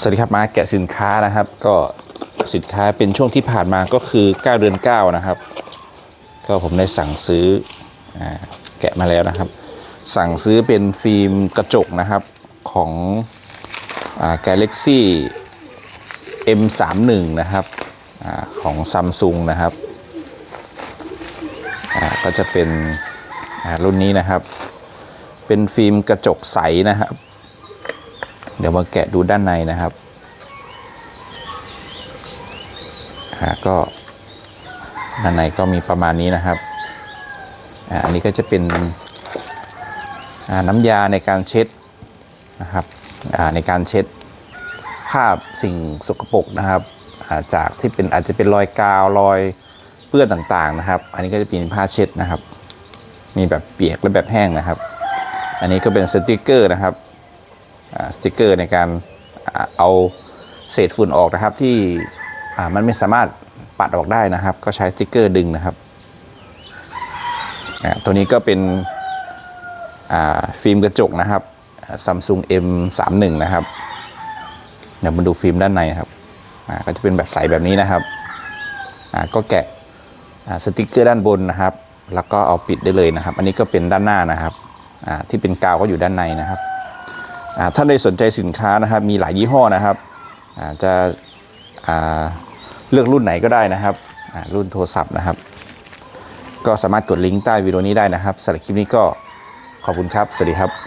สวัสดีครับมาแกะสินค้านะครับ ก็สินค้าเป็นช่วงที่ผ่านมาก็คือ9เดือน9นะครับ ก็ผมได้สั่งซื้ออแกะมาแล้วนะครับ สั่งซื้อเป็นฟิล์มกระจกนะครับของอ Galaxy M31 นะครับอของซัมซุงนะครับก็จะเป็นรุ่นนี้นะครับ เป็นฟิล์มกระจกใสนะครับ ดี๋ยวมาแกะดูด้านในนะครับอ่าก็ด้านในก็มีประมาณนี้นะครับอ่าอันนี้ก็จะเป็นอ่าน้ำยาในการเช็ดนะครับอ่าในการเช็ดคราบสิ่งสกปรกนะครับอ่าจากที่เป็นอาจจะเป็นรอยกาวรอยเปื้อนต่างๆนะครับ อันนี้ก็จะเป็นผ้าเช็ดนะครับ มีแบบเปียกและแบบแห้งนะครับ อันนี้ก็เป็นสติกเกอร์นะครับ สติกเกอร์ในการเอาเศษฝุ่นออกนะครับที่อ่ามันไม่สามารถปัดออกได้นะครับ ก็ใช้สติกเกอร์ดึงนะครับอ่าตัวนี้ก็เป็นอ่าฟิล์มกระจกนะครับซัมซุง M31 นะครับเดี๋ยวมาดูฟิล์มด้านในครับอ่าก็จะเป็นแบบใสแบบนี้นะครับอ่าก็แกะอ่าสติกเกอร์ด้านบนนะครับ แล้วก็เอาปิดได้เลยนะครับ อันนี้ก็เป็นด้านหน้านะครับอ่าที่เป็นกาวก็อยู่ด้านในนะครับ ท่านใดสนใจสินค้านะครับ มีหลายยี่ห้อนะครับจะเลือกรุ่นไหนก็ได้นะครับรุ่นโทรศัพท์นะครับ ก็สามารถกดลิงก์ใต้วิดีโอนี้ได้นะครับสำหรับคลิปนี้ก็ขอบคุณครับ สวัสดีครับ